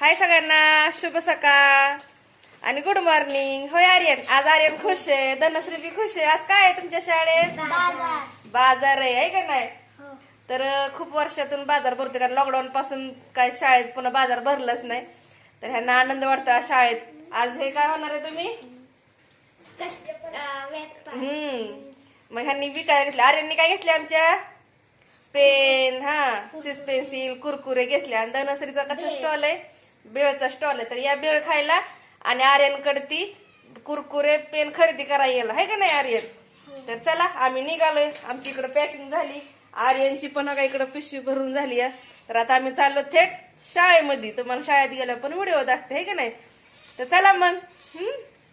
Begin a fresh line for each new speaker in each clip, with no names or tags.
हाय सगळ्यांना शुभ सकाळ. आणि गुड मॉर्निंग होय आर्यन? आज आर्यन खुश आहे धनश्री बी खुश आहे. आज काय आहे तुमच्या शाळेत? बाजार. आहे है का नाही? तर अं, खूप वर्षातून बाजार भरतो कारण लॉकडाऊन पासून काय शाळेत पुन्हा बाजार भरलाच नाही. तर ह्यांना आनंद वाटतो शाळेत. आज हे काय होणार आहे तुम्ही? हम्म. मग ह्यांनी विकायला घेतले? आर्यननी काय घेतले आमच्या? पेन हा सिस पेन्सिल कुरकुरे घेतले. आणि धनश्रीचा कसा स्टॉल आहे? बेळचा स्टॉल आहे तर या बेळ खायला आणि आर्यनकडे ती कुरकुरे पेन खरेदी करायला गेला. आहे का नाही आर्यन? तर चला आम्ही निघालोय. आमची इकडे पॅकिंग झाली. आर्यनची पण का इकडे पिशवी भरून झाली तर आता आम्ही चाललो थेट शाळेमध्ये. तुम्हाला शाळेत गेल्यावर पण व्हिडिओ दाखते आहे का नाही? तर चला मग. हम्म?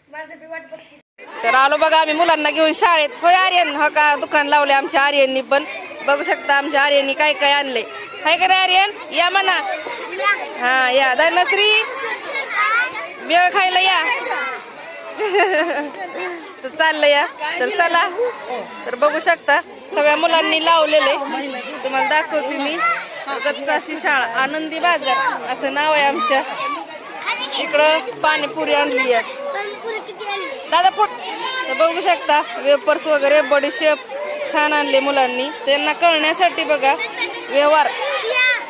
माझं बी वाट बघते.
तर आलो बघा आम्ही मुलांना घेऊन शाळेत. होय आर्यन? हा का? दुकान लावले आमच्या आर्यननी पण. बघू शकता आमच्या आर्यननी काय काय आणले हाय का नाही आर्यन? या म्हणा. हा या. धनश्री वेळ खायला या. तर चाललं या. तर चला. तर बघू शकता सगळ्या मुलांनी लावलेले. तुम्हाला दाखवते मी. कच्चाशी शाळा आनंदी बाजार. असं नाव आहे आमच्या इकडं पाणीपुरी आणली आहे. दादा पोट. बघू शकता वेपर्स वगैरे बडीशेप छान आणले मुलांनी. त्यांना कळण्यासाठी बघा व्यवहार.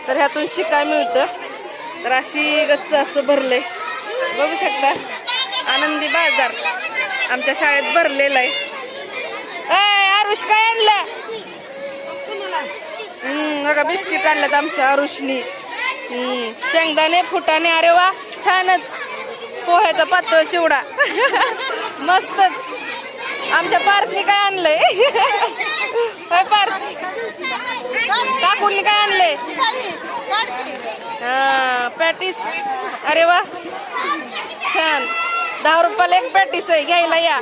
तर ह्यातून शिकाय मिळतं. तर अशी गच्च असं भरलंय. बघू शकता. आनंदी बाजार आमच्या शाळेत भरलेला आहे. आरुष काय आणलं? हम्म बघा बिस्किट आणल्यात आमच्या आरुषनी. हम्म शेंगदाणे फुटाणे अरे वा छानच. पोह्याचा पातळ चिवडा. मस्तच. आमच्या पार्थनी काय आणलंय होय पार्थ काकूंनी काय आणलंय हां पॅटीस अरे वा छान। दहा रुपयाला एक पॅटीस आहे घ्यायला या।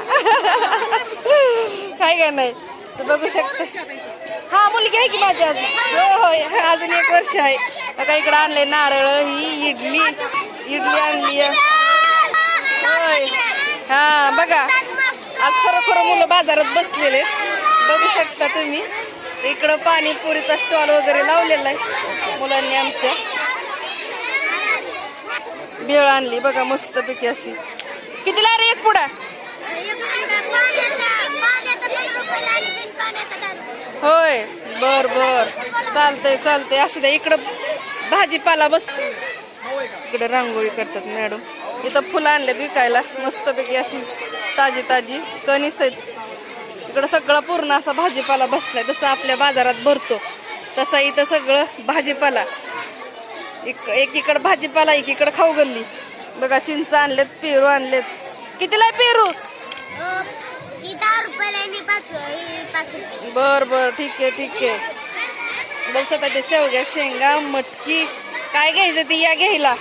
काय का नाही तू बघू शकता। हा मुलगी आहे की माझी अजून हो, हो अजून एक वर्ष आहे। आता इकडे आणले नारळ ही इडली इडली आणली होय। हा बघा। आज खरं खरं मुलं बाजारात बसलेले बघू शकता तुम्ही। इकडं पाणीपुरीचा स्टॉल वगैरे लावलेला आहे मुलांनी आमच्या। भेळ आणली बघा मस्त पैकी अशी. कितीला रे एक पुडा? होय बर बर. चालतंय चालतंय. असू द्या इकडं भाजीपाला बसतो इकडे रांगोळी करतात मॅडम. इथं फुलं आणले विकायला. मस्तपैकी अशी ताजी ताजी कणीस आहेत. इकडं सगळं पूर्ण असा भाजीपाला बसलाय. जसं आपल्या बाजारात भरतो तसा इथं सगळं भाजीपाला. इक- एकीकडं भाजीपाला एकीकडं खाऊ गल्ली. बघा चिंच आणलेत पेरू आणलेत. कितीला पेरू? बर बर ठीक आहे ठीक आहे. बघ स्वतः ते शेवग्या शेंगा मटकी. काय घ्यायचं ती या घ्यायला?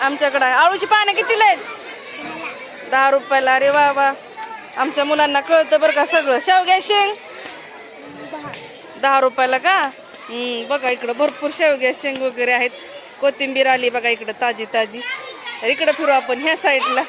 आमच्याकडं. आळूची पानं कितीला आहेत? दहा रुपयाला. अरे वा वा. आमच्या मुलांना कळतं बरं का सगळं. शेवग्या शेंग? दहा रुपयाला का? बघा इकडं भरपूर शेवग्या शेंग वगैरे आहेत. कोथिंबीर आली बघा इकडं ताजी ताजी. तर इकडं फिरू आपण ह्या साईडला